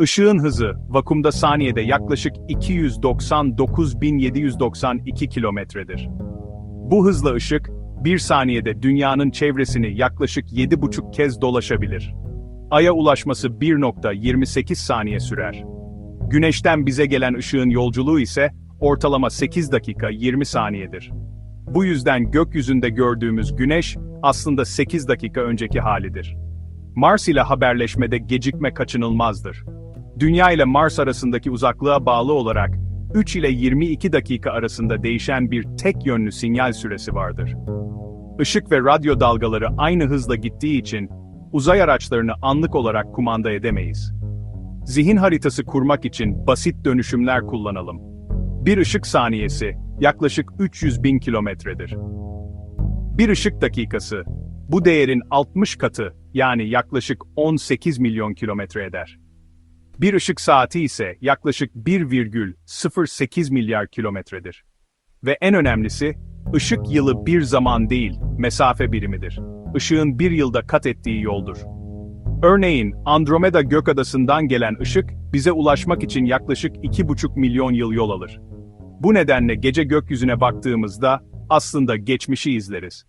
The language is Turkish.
Işığın hızı, vakumda saniyede yaklaşık 299.792 kilometredir. Bu hızla ışık, bir saniyede dünyanın çevresini yaklaşık 7,5 kez dolaşabilir. Ay'a ulaşması 1.28 saniye sürer. Güneşten bize gelen ışığın yolculuğu ise ortalama 8 dakika 20 saniyedir. Bu yüzden gökyüzünde gördüğümüz güneş aslında 8 dakika önceki halidir. Mars ile haberleşmede gecikme kaçınılmazdır. Dünya ile Mars arasındaki uzaklığa bağlı olarak 3 ile 22 dakika arasında değişen bir tek yönlü sinyal süresi vardır. Işık ve radyo dalgaları aynı hızla gittiği için uzay araçlarını anlık olarak kumanda edemeyiz. Zihin haritası kurmak için basit dönüşümler kullanalım. Bir ışık saniyesi yaklaşık 300 bin kilometredir. Bir ışık dakikası, bu değerin 60 katı yani yaklaşık 18 milyon kilometre eder. Bir ışık saati ise yaklaşık 1,08 milyar kilometredir. Ve en önemlisi, ışık yılı bir zaman değil, mesafe birimidir. Işığın bir yılda kat ettiği yoldur. Örneğin, Andromeda gökadasından gelen ışık, bize ulaşmak için yaklaşık 2,5 milyon yıl yol alır. Bu nedenle gece gökyüzüne baktığımızda, aslında geçmişi izleriz.